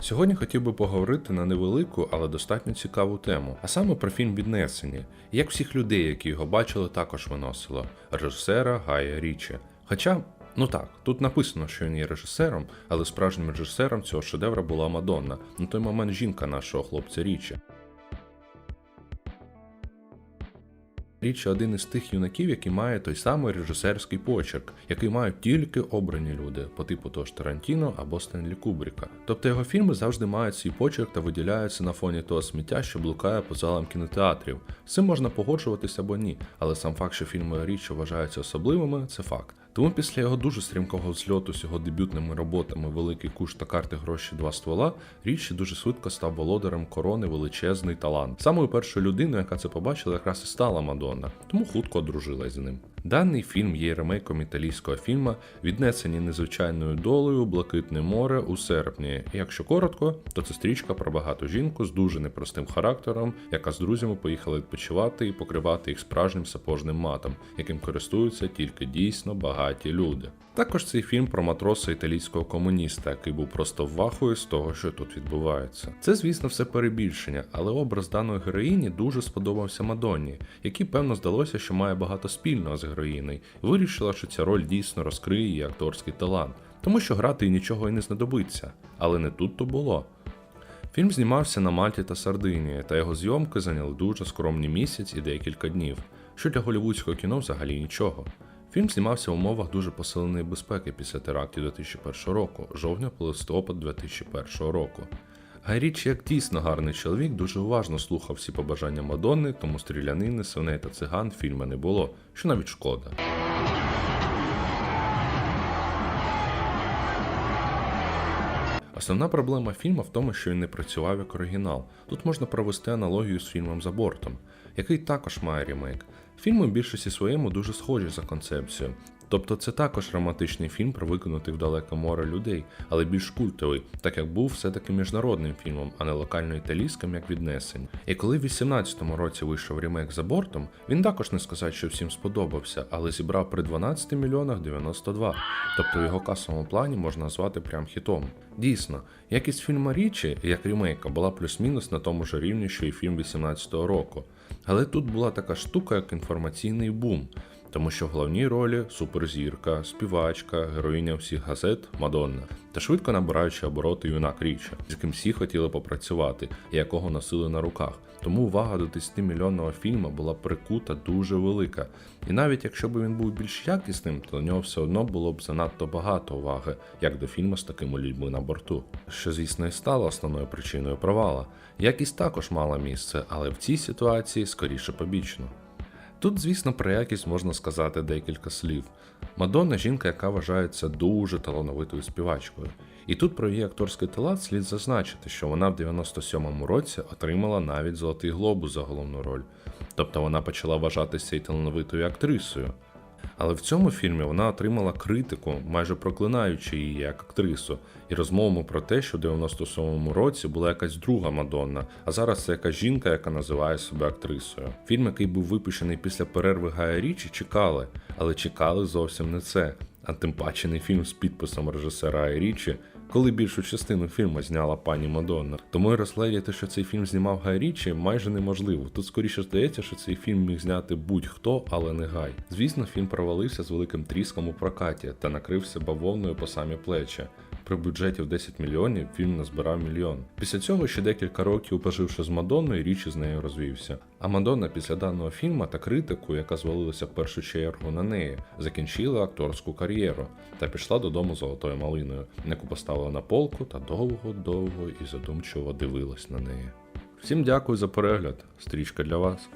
Сьогодні хотів би поговорити на невелику, але достатньо цікаву тему, а саме про фільм Віднесені. Як всіх людей, які його бачили, також виносило режисера Гая Річі. Хоча, ну так, тут написано, що він є режисером, але справжнім режисером цього шедевра була Мадонна, на той момент жінка нашого хлопця Річі. Річі один із тих юнаків, який має той самий режисерський почерк, який мають тільки обрані люди, по типу того ж Тарантіно або Стенлі Кубріка. Тобто його фільми завжди мають свій почерк та виділяються на фоні того сміття, що блукає по залам кінотеатрів. З цим можна погоджуватися або ні, але сам факт, що фільми Річі вважаються особливими, це факт. Тому після його дуже стрімкого зльоту з його дебютними роботами Великий куш та карти гроші два ствола, Річі дуже швидко став володарем корони величезний талант. Самою першою людиною, яка це побачила, якраз і стала Мадонна, тому хутко одружилась з ним. Даний фільм є ремейком італійського фільму, віднесені незвичайною долею Блакитне море у серпні. Якщо коротко, то це стрічка про багату жінку з дуже непростим характером, яка з друзями поїхала відпочивати і покривати їх справжнім сапожним матом, яким користуються тільки дійсно багаті люди. Також цей фільм про матроса італійського комуніста, який був просто вахою з того, що тут відбувається. Це, звісно, все перебільшення, але образ даної героїні дуже сподобався Мадонні, якій певно здалося, що має багато спільного з героїною, і вирішила, що ця роль дійсно розкриє її акторський талант, тому що грати їй нічого і не знадобиться. Але не тут то було. Фільм знімався на Мальті та Сардинії, та його зйомки зайняли дуже скромні місяць і декілька днів, що для голівудського кіно взагалі нічого. Фільм знімався в умовах дуже посиленої безпеки після терактів 2001 року, жовтня по листопад 2001 року. Гай Річі, як дійсно гарний чоловік, дуже уважно слухав всі побажання Мадонни, тому стрілянини, свиней та циган фільму не було, що навіть шкода. Основна проблема фільму в тому, що він не працював як оригінал. Тут можна провести аналогію з фільмом за бортом, який також має ремейк. Фільми в більшості своєму дуже схожі за концепцією. Тобто це також романтичний фільм про викинутих в далеке море людей, але більш культовий, так як був все-таки міжнародним фільмом, а не локально італійським, як віднесень. І коли в 18-му році вийшов ремейк за бортом, він також не сказати, що всім сподобався, але зібрав при 12 мільйонах 92. Тобто в його касовому плані можна назвати прям хітом. Дійсно, якість фільму Річі, як ремейка, була плюс-мінус на тому ж рівні, що і фільм 18-го року. Але тут була така штука, як інформаційний бум. Тому що в головній ролі суперзірка, співачка, героїня всіх газет Мадонна та швидко набираючи обороти юнак Річа, з яким всі хотіли попрацювати і якого носили на руках. Тому увага до 10 мільйонного фільму була прикута дуже велика. І навіть якщо б він був більш якісним, то до нього все одно було б занадто багато уваги, як до фільму з такими людьми на борту. Що, звісно, і стало основною причиною провала. Якість також мала місце, але в цій ситуації скоріше побічно. Тут, звісно, про якість можна сказати декілька слів. Мадонна жінка, яка вважається дуже талановитою співачкою. І тут про її акторський талант слід зазначити, що вона в 97-му році отримала навіть Золотий глобус за головну роль. Тобто вона почала вважатися і талановитою актрисою. Але в цьому фільмі вона отримала критику, майже проклинаючи її як актрису, і розмову про те, що в 97-му році була якась друга Мадонна, а зараз це якась жінка, яка називає себе актрисою. Фільм, який був випущений після перерви Гая Річі, чекали, але чекали зовсім не це. А тим паче не фільм з підписом режисера Гая Річі, коли більшу частину фільму зняла пані Мадонна. Тому розгледіти, що цей фільм знімав Гай Річі, майже неможливо. Тут скоріше здається, що цей фільм міг зняти будь-хто, але не Гай. Звісно, фільм провалився з великим тріском у прокаті та накрився бавовною по самі плечі. При бюджеті в 10 мільйонів фільм назбирав мільйон. Після цього ще декілька років поживши з Мадонною, Річі з нею розвівся. А Мадонна після даного фільму та критику, яка звалилася в першу чергу на неї, закінчила акторську кар'єру та пішла додому золотою малиною, яку поставила на полку та довго-довго і задумчиво дивилась на неї. Всім дякую за перегляд. Стрічка для вас.